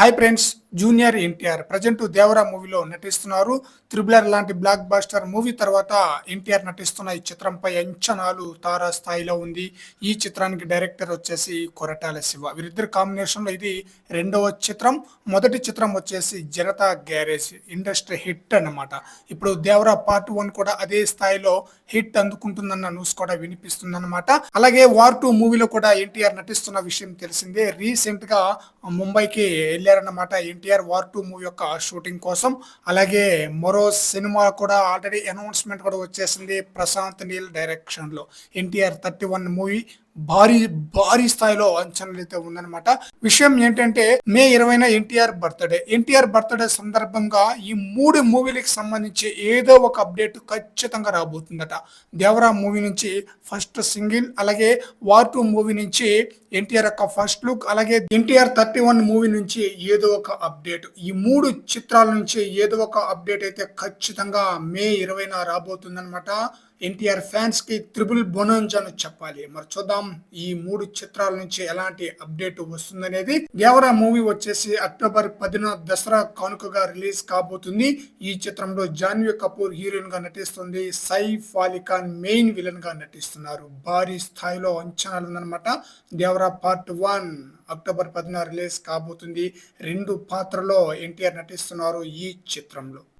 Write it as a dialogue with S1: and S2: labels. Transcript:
S1: Hi friends Junior NTR. Present Devara మూవీలో నటిస్తున్నారు. Triple R లాంటి బ్లాక్ బాస్టర్ మూవీ తర్వాత ఎన్టీఆర్ నటిస్తున్న ఈ చిత్రంపై అంచనాలు తారా స్థాయిలో ఉంది. ఈ చిత్రానికి డైరెక్టర్ వచ్చేసి కొరటాల శివ. వీరిద్దరు కాంబినేషన్లో ఇది రెండవ చిత్రం. మొదటి చిత్రం వచ్చేసి జనతా గ్యారేజ్ ఇండస్ట్రీ హిట్ అన్నమాట. ఇప్పుడు దేవరా పార్ట్ వన్ కూడా అదే స్థాయిలో హిట్ అందుకుంటుందన్న న్యూస్ కూడా వినిపిస్తుందన్నమాట. అలాగే వార్ టూ మూవీలో కూడా ఎన్టీఆర్ నటిస్తున్న విషయం తెలిసిందే. రీసెంట్గా ముంబైకి వెళ్ళారన్నమాట ఎన్టీఆర్ వార్ టూ మూవీ యొక్క షూటింగ్ కోసం. అలాగే మరో సినిమా కూడా ఆల్రెడీ అనౌన్స్మెంట్ కూడా వచ్చేసింది ప్రశాంత్ నీల్ డైరెక్షన్లో. ఎన్టీఆర్ థర్టీ వన్ మూవీ భారీ భారీ స్థాయిలో అంచనాలు అయితే ఉందన్నమాట. విషయం ఏంటంటే మే ఇరవైన ఎన్టీఆర్ బర్త్డే. ఎన్టీఆర్ బర్త్డే సందర్భంగా ఈ మూడు మూవీలకు సంబంధించి ఏదో ఒక అప్డేట్ ఖచ్చితంగా రాబోతుందట. దేవరా మూవీ నుంచి ఫస్ట్ సింగిల్ అలాగే వార్ టూ మూవీ నుంచి ఎన్టీఆర్ యొక్క ఫస్ట్ లుక్ అలాగే ఎన్టీఆర్ థర్టీ వన్ మూవీ నుంచి ఏదో ఒక అప్డేట్. ఈ మూడు చిత్రాల నుంచి ఏదో ఒక అప్డేట్ అయితే ఖచ్చితంగా మే ఇరవైన రాబోతుందన్నమాట. ఎన్టీఆర్ ఫ్యాన్స్కి త్రిబుల్ బొనంజ్ అని చెప్పాలి. మరి చూద్దాం ఈ మూడు చిత్రాల నుంచి ఎలాంటి అప్డేట్ వస్తుందనేది. దేవరా మూవీ వచ్చేసి అక్టోబర్ పదిన దసరా కానుకగా రిలీజ్ కాబోతుంది. ఈ చిత్రంలో జాన్వీ కపూర్ హీరోయిన్గా నటిస్తుంది. సైఫ్ అలీ ఖాన్ మెయిన్ విలన్గా నటిస్తున్నారు. భారీ స్థాయిలో అంచనాలు ఉందన్నమాట దేవరా పార్ట్ వన్ అక్టోబర్ పదిన రిలీజ్ కాబోతుంది. రెండు పాత్రలో ఎన్టీఆర్ నటిస్తున్నారు ఈ చిత్రంలో.